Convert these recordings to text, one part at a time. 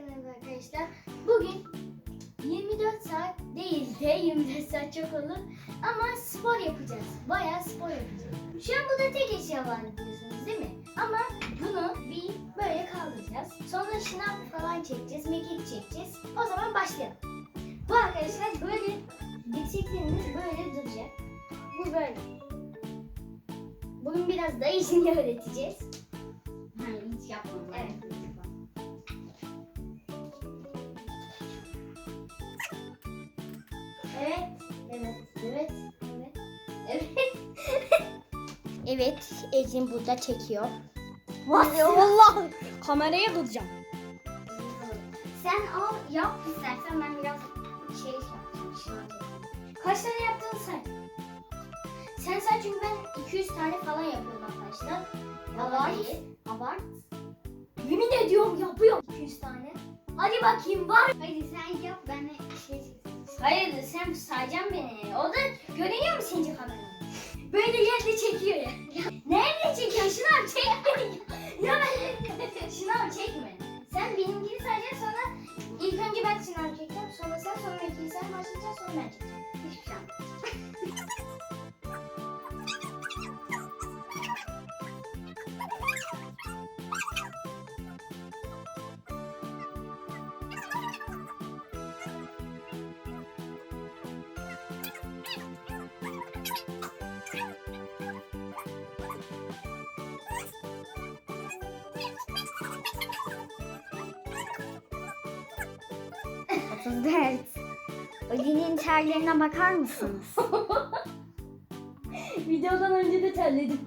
merhaba arkadaşlar. Bugün 24 saat değil de 24 saat çok olur ama spor yapacağız. Bayağı spor yapacağız. Şu an burada tek eşya var diyorsunuz değil mi? Ama bunu bir böyle kaldıracağız. Sonra şınav falan çekeceğiz, mekik çekeceğiz. O zaman başlayalım. Bu arkadaşlar böyle dirsekleriniz böyle duracak. Bu böyle. Bugün biraz da işini öğreteceğiz. Ha, hiç yapmadım. Evet. Evet, evet, evet, evet, evet. evet, Ecin burada çekiyor. Allah! Kameraya duracağım. Sen al, yap istersen ben biraz şey yapacağım, yapacağım. Kaç tane yaptın sen? Sen say çünkü ben 200 tane falan yapıyorum arkadaşlar. Abart. Abart. Yemin ediyorum yapıyorum 200 tane. Hadi bakayım var. Hadi sen yap ben de şey Hayır sen sayacaksın beni. O da görünüyor mu sence kamerada? Böyle yerde çekiyor ya. Nerede çekiyor? Şınav çek beni. Ya ben Şınav Ali'nin terlerine bakar mısınız? Videodan önce de terledim.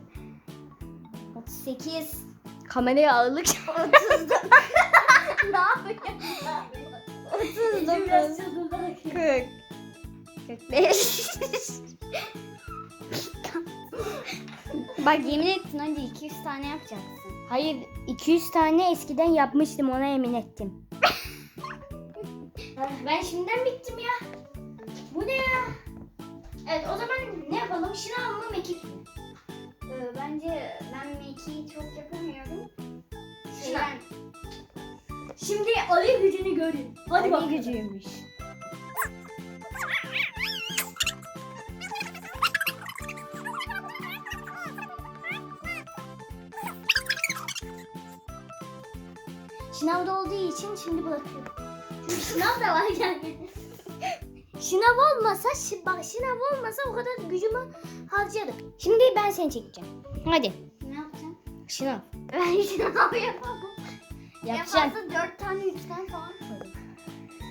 38 Kameraya ağırlık 30 ne yapıyorsun? Ecin biraz çıldırdı. 40 45 Bak yemin ettin önce 200 tane yapacaksın. Hayır 200 tane eskiden yapmıştım ona emin ettim. Ben şimdiden bittim ya. Bu ne ya? Evet o zaman ne yapalım? Şınav mı mekik mi? Ee, bence ben Meki'yi çok yapamıyorum. Şınav. ben Şimdi Ali gücünü görün. Hadi Ali bakalım. gücüymüş. Şınavda olduğu için şimdi bırakıyorum. Şınav da var yani. şınav olmasa, şi- bak şınav olmasa o kadar gücümü harcadım. Şimdi ben seni çekeceğim. Hadi. Ne yapacağım? Şınav. Ben şınav yapamam. Yapacağım. En fazla 4 tane 3 tane falan koydum.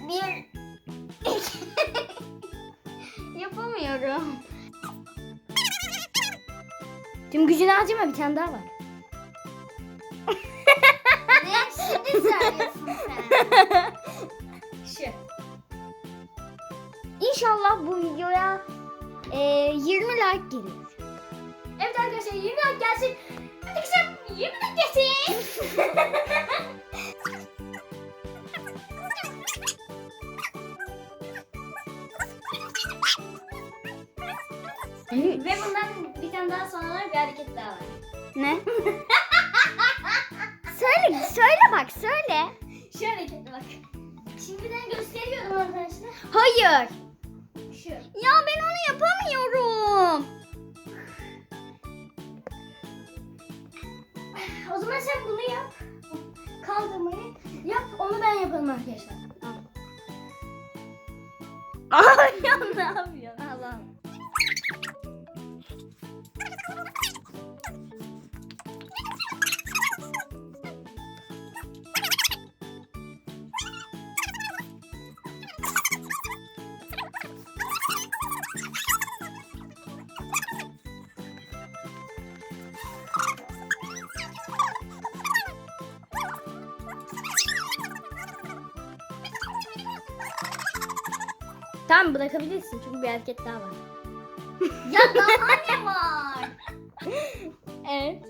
Bir Yapamıyorum. Tüm gücünü harcama bir tane daha var. ne şimdi söylüyorsun sen? Şu. İnşallah bu videoya e, 20 like gelir. Evet arkadaşlar 20 like gelsin. Arkadaşlar 20 like gelsin. Ve bundan bir tane daha sonra bir hareket daha var. Ne? söyle, söyle bak söyle. Şu harekete bak. Şimdiden gösteriyorum arkadaşlar. Hayır. Şu. Ya ben onu yapamıyorum. O zaman sen bunu yap. Kaldırmayı yap. Onu ben yapalım arkadaşlar. Ay ya ne yapıyorsun? Tamam bırakabilirsin çünkü bir hareket daha var. Ya daha ne var? Evet.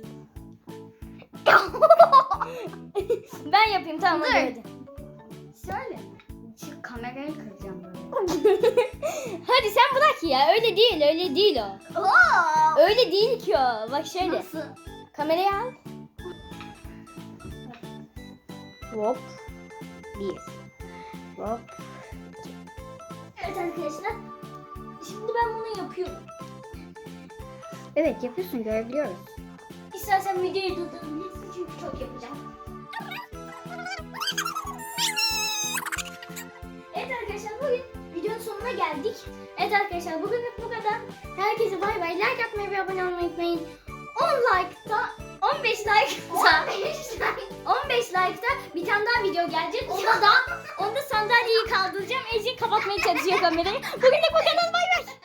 ben yapayım tamam hadi hadi. Söyle. Şu kamerayı kıracağım böyle. Hadi sen bırak ya öyle değil öyle değil o. Oo! Öyle değil ki o. Bak şöyle. Nasıl? Kamerayı al. Hop. Bir. Hop. Evet arkadaşlar. Şimdi ben bunu yapıyorum. Evet yapıyorsun görebiliyoruz. İstersen videoyu durdurabilirsin çünkü çok yapacağım. Evet arkadaşlar bugün videonun sonuna geldik. Evet arkadaşlar bugünlük bu kadar. Herkese bay bay. Like atmayı ve abone olmayı unutmayın. 10 like'ta 15 like'ta 15 like'ta bir tane daha video gelecek. Onda onda sandalyeyi kaldıracağım. Ece kapatmaya çalışıyor kamerayı. Bugünlük bu kadar bay bay.